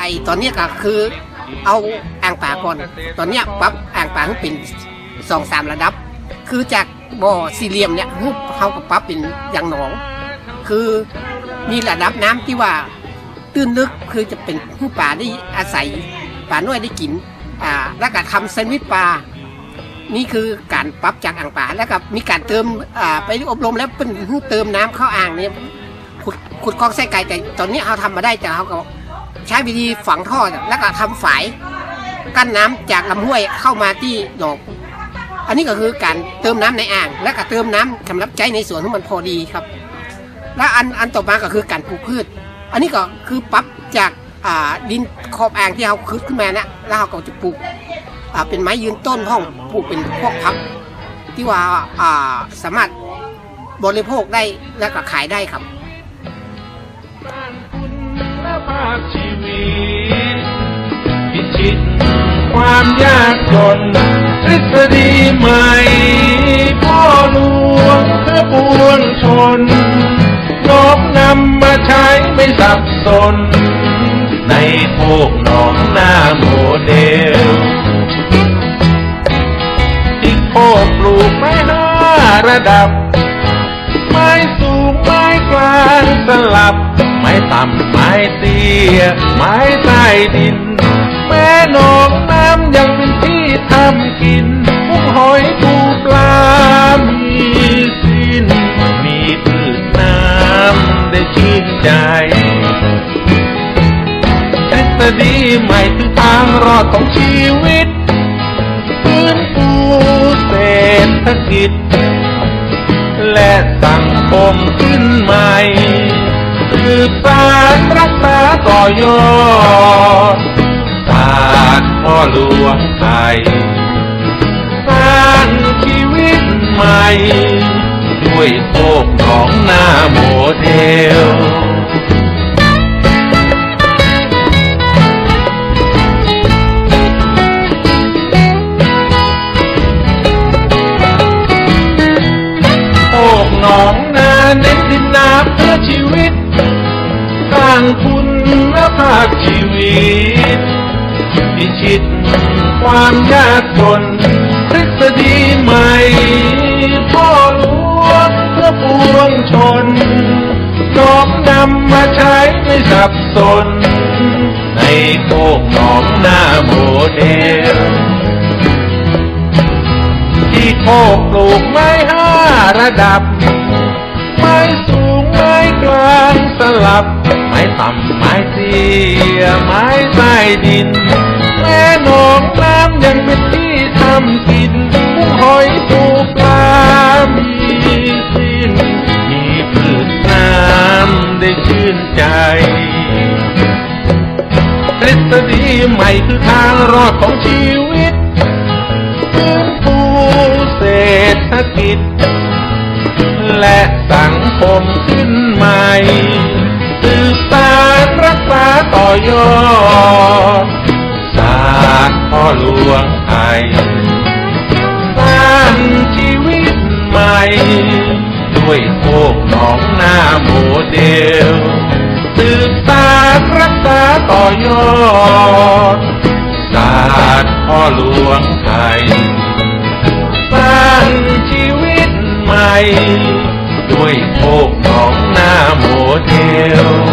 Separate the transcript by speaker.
Speaker 1: อ้ตอนเนี้ก็คือ เอาอ่างป่าก่อน ตอนนี้ปรับอ่างป่าให้เป็นสองสามระดับ คือจากบ่อสี่เหลี่ยมเนี่ยฮึบเขาก็ปรับเป็นอย่างหนอง คือมีระดับน้ำที่ว่าตื้นลึกคือจะเป็นให้ป่าได้อาศัยป่าน้อยได้กินอ่าแล้วก็ทำแซนด์วิชปลานี่คือการปรับจากอ่างป่าแล้วก็มีการเติมอ่าไปอบรมแล้วเป็นเติมน้ำเข้าอ่างเนี่ย ขุดคลองไส้ไก่แต่ตอนนี้เขาทำมาได้แต่เขาก็ใช้วิธีฝังท่อแล้วก็ทำฝายกั้นน้ำจากลำห้วยเข้ามาที่หนองอันนี้ก็คือการเติมน้ำในอ่าง แล้วก็เติมน้ำสำหรับใช้ในสวนให้มันพอดีครับ และอันอันต่อมาก็คือการปลูกพืช อันนี้ก็คือปรับจากดินขอบอ่างที่เขาคืดขึ้นมานะแล้วเขาก็จะปลูกเป็นไม้ยืนต้นห้องปลูกเป็นพวกพับที่ว่าสามารถบริโภคได้และก็ขายได้ครับ
Speaker 2: ความยากจนทฤษฎีใหม่ พ่อหลวงเพื่อปวงชนน้อมนำมาใช้ไม่สับสน ในโพกหนองหน้าโมเดลที่โคกปลูกไม้ห้าระดับ ไม้สูงไม้กลางสลับ ไม้ต่ำไม้เตี้ยไม้ใต้ดินื่นใจทฤษฎีใหม่คือทางรอดของชีวิตฟื้นฟูเศรษฐกิจ และสังคมขึ้นใหม่สืบสานรักษาต่อยอดศาสตร์พ่อหลวงไทยสร้างชีวิตใหม่ วยโคกหนองหน้าโมเดลโอกหนองนาเน้นดินน้ำเพื่อชีวิตสร้างคุณและภาพชีวิตพิชิตความยากจน นำมาใช้ไม่สับสน ในโคกหนองหน้าโมเดล ที่โคกปลูกไม้ห้าระดับ ไม้สูงไม้กลางสลับ ไม้ต่ำไม้เตี้ยไม้ใต้ดิน แม่หนองน้ำยังเป็นที่ทำกินกุ้หอยปูป ใหม่คือทางรอดของชีวิตฟื้นฟูเศรษฐกิจ และสังคมขึ้นใหม่สืบสานรักษาต่อยอดศาสตร์พ่อหลวงไทยสร้างชีวิตใหม่ ด้วยโคกหนองหน้าโมเดลสืบสานรักษาต่อยอด พ่อหลวงไทยสร้างชีวิตใหม่ ด้วยโคกของหน้าโมเทล